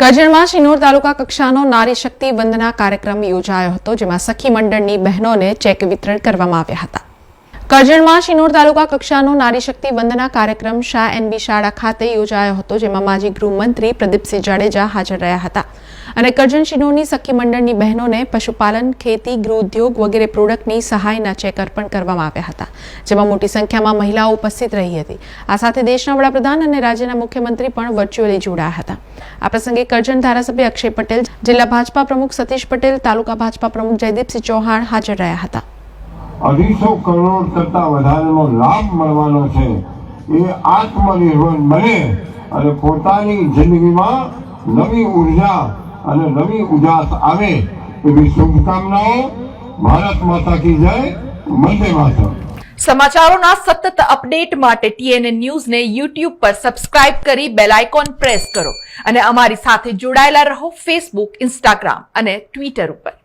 કરજણમાં શિનોર તાલુકા કક્ષાનો નારી શક્તિ વંદના કાર્યક્રમ યોજાયો હતો, જેમાં સખી મંડળની બહેનોને ચેક વિતરણ કરવામાં આવ્યા હતા. કરજણમાં શિનોર તાલુકા કક્ષાનો નારી શક્તિ વંદના કાર્યક્રમ શાહ એનબી શાળા ખાતે યોજાયો હતો, જેમાં માજી ગૃહમંત્રી પ્રદીપસિંહ જાડેજા હાજર રહ્યા હતા. અને કરજણ શિનોરની સખી મંડળની બહેનોને પશુપાલન, ખેતી, ગૃહ ઉદ્યોગ વગેરે પ્રોડક્ટની સહાયના ચેક અર્પણ કરવામાં આવ્યા હતા, જેમાં મોટી સંખ્યામાં મહિલાઓ ઉપસ્થિત રહી હતી. આ સાથે દેશના વડાપ્રધાન અને રાજ્યના મુખ્યમંત્રી પણ વર્ચ્યુઅલી જોડાયા હતા. આ પ્રસંગે કરજણ ધારાસભ્ય અક્ષય પટેલ, જિલ્લા ભાજપા પ્રમુખ સતીશ પટેલ, તાલુકા ભાજપા પ્રમુખ જયદીપસિંહ ચૌહાણ હાજર રહ્યા હતા. અઢીસો કરોડ કરતા વધારેનો લાભ મળવાનો છે. એ આત્મનિર્ભર બને અને પોતાની જિંદગીમાં નવી ઊર્જા અને નવી ઉજાસ આવે એવી શુભકામનાઓ ભારત માતા કી જય, વંદે માતા સમાચારોના સતત અપડેટ માટે ટીએનએ ન્યૂઝને યુટ્યુબ પર સબસ્ક્રાઇબ કરી બેલ આઇકોન પ્રેસ કરો અને અમારી સાથે જોડાયેલા રહો ફેસબુક ઇન્સ્ટાગ્રામ અને ટ્વિટર ઉપર.